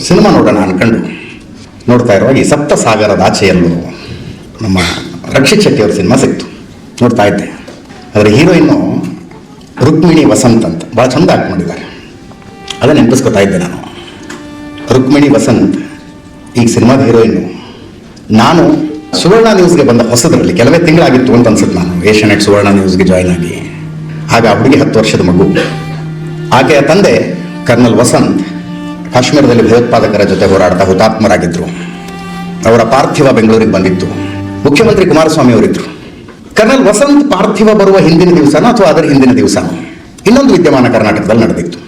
Cinema ನೋಡೋಣ ಅನ್ಕೊಂಡು ನೋಡ್ತಾ ಇರುವಾಗ ಈ ಸಪ್ತ ಸಾಗರದ ಆಚೆಯಲ್ಲೂ ನಮ್ಮ ರಕ್ಷಿತ್ ಶೆಟ್ಟಿಯವ್ರ ಸಿನಿಮಾ ಸಿಕ್ತು. ನೋಡ್ತಾ ಇದ್ದೆ. ಅದರ ಹೀರೋಯಿನ್ನು ರುಕ್ಮಿಣಿ ವಸಂತ್ ಅಂತ ಭಾಳ ಚಂದ ಮಾಡಿದ್ದಾರೆ. ಅದನ್ನು ನೆನಪಿಸ್ಕೊತಾ ಇದ್ದೆ ನಾನು. ರುಕ್ಮಿಣಿ ವಸಂತ್ ಈಗ ಸಿನಿಮಾದ ಹೀರೋಯಿನ್ನು ನಾನು ಸುವರ್ಣ ನ್ಯೂಸ್ಗೆ ಬಂದ ಹೊಸದರಲ್ಲಿ ಕೆಲವೇ ತಿಂಗಳಾಗಿತ್ತು ಅಂತ ಅನ್ಸುತ್ತೆ ನಾನು. ಏಷ್ಯಾನೆಟ್ ಸುವರ್ಣ ನ್ಯೂಸ್ಗೆ ಜಾಯ್ನ್ ಆಗಿ. ಆಗ ಹುಡುಗಿ ಹತ್ತು ವರ್ಷದ ಮಗು. ಆಕೆಯ ತಂದೆ ಕರ್ನಲ್ ವಸಂತ್ ಕಾಶ್ಮೀರದಲ್ಲಿ ಭಯೋತ್ಪಾದಕರ ಜೊತೆ ಹೋರಾಡ್ತಾ ಹುತಾತ್ಮರಾಗಿದ್ದರು ಅವರ ಪಾರ್ಥಿವ ಬೆಂಗಳೂರಿಗೆ ಬಂದಿತ್ತು. ಮುಖ್ಯಮಂತ್ರಿ ಕುಮಾರಸ್ವಾಮಿ ಅವರಿದ್ರು. ಕರ್ನಲ್ ವಸಂತ್ ಪಾರ್ಥಿವ ಬರುವ ಹಿಂದಿನ ದಿವಸನೋ ಅಥವಾ ಅದರ ಹಿಂದಿನ ದಿವಸನೋ? ಇನ್ನೊಂದು ವಿದ್ಯಮಾನ ಕರ್ನಾಟಕದಲ್ಲಿ ನಡೆದಿತ್ತು.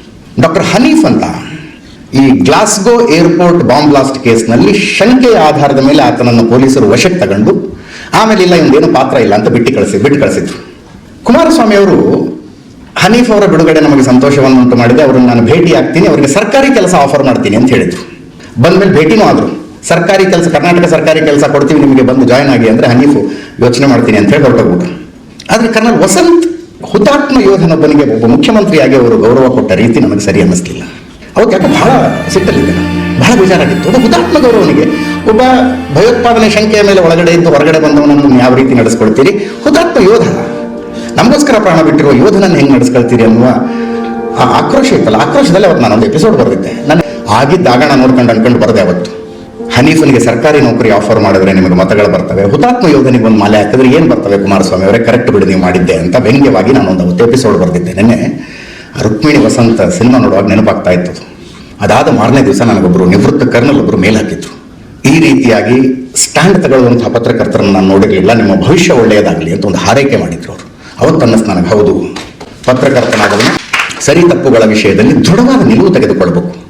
ಡಾಕ್ಟರ್ ಹನೀಫ್ ಅಂತ. ಈ ಗ್ಲಾಸ್ಗೋ ಏರ್ಪೋರ್ಟ್ ಬಾಂಬ್ ಬ್ಲಾಸ್ಟ್ ಕೇಸ್ನಲ್ಲಿ ಶಂಕೆಯ ಆಧಾರದ ಮೇಲೆ ಆತನನ್ನು ಪೊಲೀಸರು ವಶಕ್ಕೆ ತಗೊಂಡು ಆಮೇಲೆ ಇಲ್ಲ ಇವಂದೇನು ಪಾತ್ರ ಇಲ್ಲ ಅಂತ ಬಿಟ್ಟು ಕಳಿಸಿ, ಬಿಟ್ಟು ಕಳಿಸಿದ್ರು. ಕುಮಾರಸ್ವಾಮಿ ಅವರು ಹನೀಫ್ ಅವರ ಬಿಡುಗಡೆ ನಮಗೆ ಸಂತೋಷವನ್ನು ಉಂಟು ಮಾಡಿದೆ. ಅವರನ್ನು ನಾನು ಭೇಟಿ ಆಗ್ತೀನಿ. ಅವರಿಗೆ ಸರ್ಕಾರಿ ಕೆಲಸ ಆಫರ್ ಮಾಡ್ತೀನಿ ಅಂತ ಬಂದ ಮೇಲೆ ಭೇಟಿನೂ ಆದರು. ಸರ್ಕಾರಿ ಕೆಲಸ, ಕರ್ನಾಟಕ ಸರ್ಕಾರಿ ಕೆಲಸ ಕೊಡ್ತೀವಿ, ನಿಮಗೆ ಬಂದು ಜಾಯ್ನ್ ಆಗಿ ಅಂದರೆ ಹನೀಫು ಯೋಚನೆ ಮಾಡ್ತೀನಿ ಅಂತ ಹೇಳಿ ಹೊರಟೋಗ್ಬಿಟ್ಟು ಆದರೆ ಕರ್ನಲ್ ವಸಂತ್ ಹುತಾತ್ಮ ಯೋಧನೊಬ್ಬನಿಗೆ ಒಬ್ಬ ಮುಖ್ಯಮಂತ್ರಿಯಾಗಿ ಅವರು ಗೌರವ ಕೊಟ್ಟ ರೀತಿ ನಮಗೆ ಸರಿ ಅನ್ನಿಸ್ಲಿಲ್ಲ. ಅವತ್ತು ಯಾಕೆ ಬಹಳ ಸಿಟ್ಟಲ್ಲಿದ್ದೆ. ಬಹಳ ಬೇಜಾರಾಗಿತ್ತು. ಒಬ್ಬ ಹುತಾತ್ಮ ಗೌರವನಿಗೆ ಒಬ್ಬ ಭಯೋತ್ಪಾದನೆ ಶಂಕೆಯ ಮೇಲೆ ಒಳಗಡೆ ಇದ್ದು ಹೊರಗಡೆ ಬಂದವನನ್ನು ಯಾವ ರೀತಿ ನಡೆಸ್ಕೊಳ್ತೀರಿ? ಹುತಾತ್ಮ ಯೋಧ. ನಮಗೋಸ್ಕರ ಪ್ರಾಣ ಬಿಟ್ಟಿರುವ ಯೋಧನನ್ನು ಹೆಂಗೆ ನಡೆಸ್ಕೊಳ್ತೀರಿ ಅನ್ನುವ ಆ ಆಕ್ರೋಶ ಇತ್ತಲ್ಲ? ಆಕ್ರೋಶದಲ್ಲಿ ಅವತ್ತು ನಾನೊಂದು ಎಪಿಸೋಡ್ ಬರೆದಿದ್ದೆ. ನಾನು ಆಗಿದ್ದಾಗಣ ನೋಡ್ಕೊಂಡು ಅನ್ಕೊಂಡು ಬರದೆ ಅವತ್ತು. ಹನೀಫನಿಗೆ ಸರ್ಕಾರಿ ನೌಕರಿ ಆಫರ್ ಮಾಡಿದ್ರೆ ನಿಮಗೆ ಮತಗಳು ಬರ್ತವೆ. ಹುತಾತ್ಮ ಯೋಧನಿಗೆ ಒಂದು ಮಾಲೆ ಹಾಕಿದ್ರೆ ಏನು ಬರ್ತವೆ ಕುಮಾರಸ್ವಾಮಿ ಅವರೇ? ಕರೆಕ್ಟ್ ಬಿಡು, ನೀವು ಮಾಡಿದ್ದೆ ಅಂತ ವ್ಯಂಗ್ಯವಾಗಿ ನಾನು ಒಂದು ಅವತ್ತು ಎಪಿಸೋಡ್ ಬರೆದಿದ್ದೆ. ನಿನ್ನೆ ರುಕ್ಮಿಣಿ ವಸಂತ ಸಿನಿಮಾ ನೋಡುವಾಗ ನೆನಪಾಗ್ತಾ ಇತ್ತು. ಅದು. ಅದಾದ ಮಾರನೇ ದಿವಸ ನನಗೊಬ್ಬರು ನಿವೃತ್ತ ಕರ್ನಲ್ ಒಬ್ಬರು ಮೇಲ್ ಹಾಕಿದ್ರು. ಈ ರೀತಿಯಾಗಿ ಸ್ಟ್ಯಾಂಡ್ ತಗೊಳ್ಳುವಂತಹ ಪತ್ರಕರ್ತರನ್ನು ನಾನು ನೋಡಿರಲಿಲ್ಲ. ನಿಮ್ಮ ಭವಿಷ್ಯ ಒಳ್ಳೆಯದಾಗಲಿ ಅಂತ ಒಂದು ಹಾರೈಕೆ ಮಾಡಿದ್ರು ಅವರು. ಅವತ್ತು ಅನ್ನಿಸ್ತು ನನಗೆ ಹೌದು. ಪತ್ರಕರ್ತನಾದವನು ಸರಿ ತಪ್ಪುಗಳ ವಿಷಯದಲ್ಲಿ ದೃಢವಾದ ನಿಲುವು ತೆಗೆದುಕೊಳ್ಬೇಕು